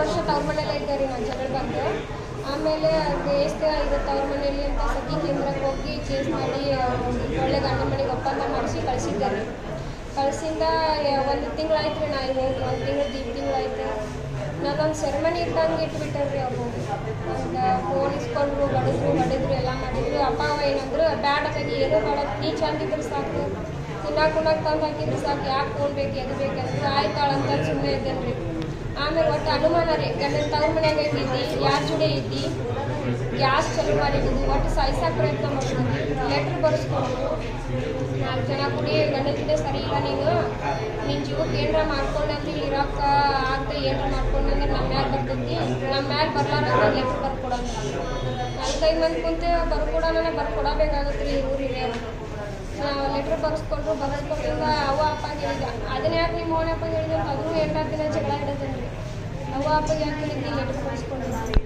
ವರ್ಷ ತವ್ರ ಮನೇಲೆ ರೀ ನಾನು ಜಗಳ ಬಂದು. ಆಮೇಲೆ ಎಷ್ಟು ಇದು ಅವ್ರ ಮನೇಲಿ ಅಂತ ಸತಿ ಕೇಂದ್ರಕ್ಕೆ ಹೋಗಿ ಚೇಸ್ ಮಾಡಿ ಒಳ್ಳೆ ಗಂಡ ಮನೆಗೆ ಒಪ್ಪಂದ ಮಾಡಿಸಿ ರೀ ಕಳಿಸಿಂದ ಒಂದು ತಿಂಗಳಾಯ್ತು ರೀ ನಾ ಇಲ್ಲಿ ಒಂದು ತಿಂಗಳು ದೀಪ ತಿಂಗಳಾಯ್ತು. ನಾನೊಂದು ಸೆರೆಮನಿ ಇದ್ದಂಗೆ ಇಟ್ಬಿಟ್ಟಾರ್ರಿ ಅವರು. ಒಂದು ಫೋನ್ ಇಸ್ಕೊಂಡ್ರು ಬಡಿದ್ರು ಬಡಿದ್ರು ಎಲ್ಲ ಮಾಡಿದ್ರು. ಅಪ್ಪ, ಅವ ಏನಂದ್ರು, ಬ್ಯಾಡ ಅದಾಗಿ ಏನೂ ಬೇಡ ನೀ ಚಂದಿದ್ರು ಸಾಕು. ತಿನ್ನಾಕ ಉಣ್ಣಕ್ಕೆ ತಂದು ಹಾಕಿದ್ರು ಸಾಕು. ಯಾಕೆ ಫೋನ್ ಬೇಕು, ಎದು ಬೇಕಂದ್ರೆ ಆಯ್ತಾಳಂತ ಸುಮ್ಮನೆ ಇದ್ದೇನೆ ರೀ ಆಮೇಲೆ ಒಟ್ಟು ಅನುಮಾನ ರೀ. ಗಂಡನ ತವ್ರ ಮನ್ಯಾಗ ಇದ್ದಿದ್ದಿ, ಯಾರ ಜೋಡಿ ಇದ್ದಿ ಗ್ಯಾಸ್ ಚಲೋ ಮಾಡಿದ್ದು ಒಟ್ಟು ಸಾಯಿಸಾಕ ಪ್ರಯತ್ನ ಮಾಡಿದ್ರು ಲೆಟ್ರ್ ಬರೆಸ್ಕೊಂಡು ನಾಲ್ಕು ಜನ ಕುಡಿ ಗಂಡನ ಜೊತೆ ಸರಿ ಇಲ್ಲ ನೀನು ನಿನ್ನ ಜೀವಕ್ಕೆ ಏನರ ಮಾಡ್ಕೊಂಡಂದ್ರೆ ಇಲ್ಲಿ ಇರೋಕೆ ಆಗ್ದೆ ಏನರ ಮಾಡ್ಕೊಂಡಂದ್ರೆ ನಮ್ಮ ಮ್ಯಾಲೆ ಬರ್ತೈತಿ. ನಮ್ಮ ಮ್ಯಾಲೆ ಬರ್ಲಾರ ಲೆಟ್ರ್ ಬರ್ಕೊಡೋಣ. ನಾಲ್ಕೈದು ಮಂದಿ ಕುಂತು ಬರ್ಕೊಡೋಣ ಬರ್ಕೊಡಬೇಕಾಗತ್ತೆ ರೀ ಊರಿಗೆ ನಾವು ಲೆಟ್ರ್ ಬರೆಸ್ಕೊಂಡ್ರು ಬರೆಸ್ಕೊಂಡ್ರಿಂದ ಅವ್ವ ಅಪ್ಪ ಅದನ್ನ ಯಾಕೆ ನಿಮ್ಮ ಓಣಪ್ಪ ಅಪ್ಪ ಹೇಳಿದ ಅಂತ ಅದನ್ನು ಎಂಟು ದಿನ ಜಗಳ ಹಿಡಿದ್ರಿ ಅವ್ವ ಅಪ್ಪಗೆ ಯಾಕೆ ಹೇಳಿದ್ದಿ ಲೆಟರ್ ಬರೆಸ್ಕೊಂಡ್ರು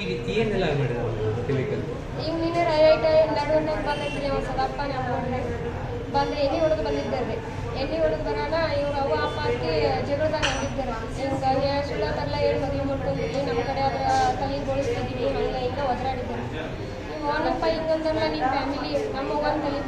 ಈಗ ಏನೆಲ್ಲ ಮಾಡಿದಾರೆ ಕೆಮಿಕಲ್ ಈಗ ನೀನು ರೈಟ್ ನಡುವೆ ಬಂದೈತ್ರಿ ಅವ ಸದಪ್ಪ ನಮ್ಮ ಬಂದ್ರೆ ಎಣ್ಣೆ ಹೊಡೆದು ಬಂದಿದ್ದಾರೆ. ಎಣ್ಣೆ ಹೊಡೆದು ಬರೋಣ ಇವ್ರು ಅವ್ವ ಅಪ್ಪ ಅಕ್ಕಿ ಜಗಳದಾಗ ಬಂದಿದ್ದಾರೆ. ಹಿಂಗಾಗಿ ಸುಳ್ಳ ಬರಲ್ಲ ಏನು ಮದುವೆ ಮಾಡ್ಕೊಂಡಿದ್ವಿ ನಮ್ಮ ಕಡೆ ಅದ್ರ ತಲೆ ಬೋಳಿಸ್ತಿದ್ದೀವಿ ಹಂಗೆ ಹಿಂಗೆ ಒದರಾಡಿದ್ದಾರೆ. ನಿಮ್ಮ ಓನಪ್ಪ ಹಿಂಗಂದ್ರಲ್ಲ ನಿಮ್ಮ ಫ್ಯಾಮಿಲಿ ನಮ್ಮ ಅವ್ವನ ತಲೆ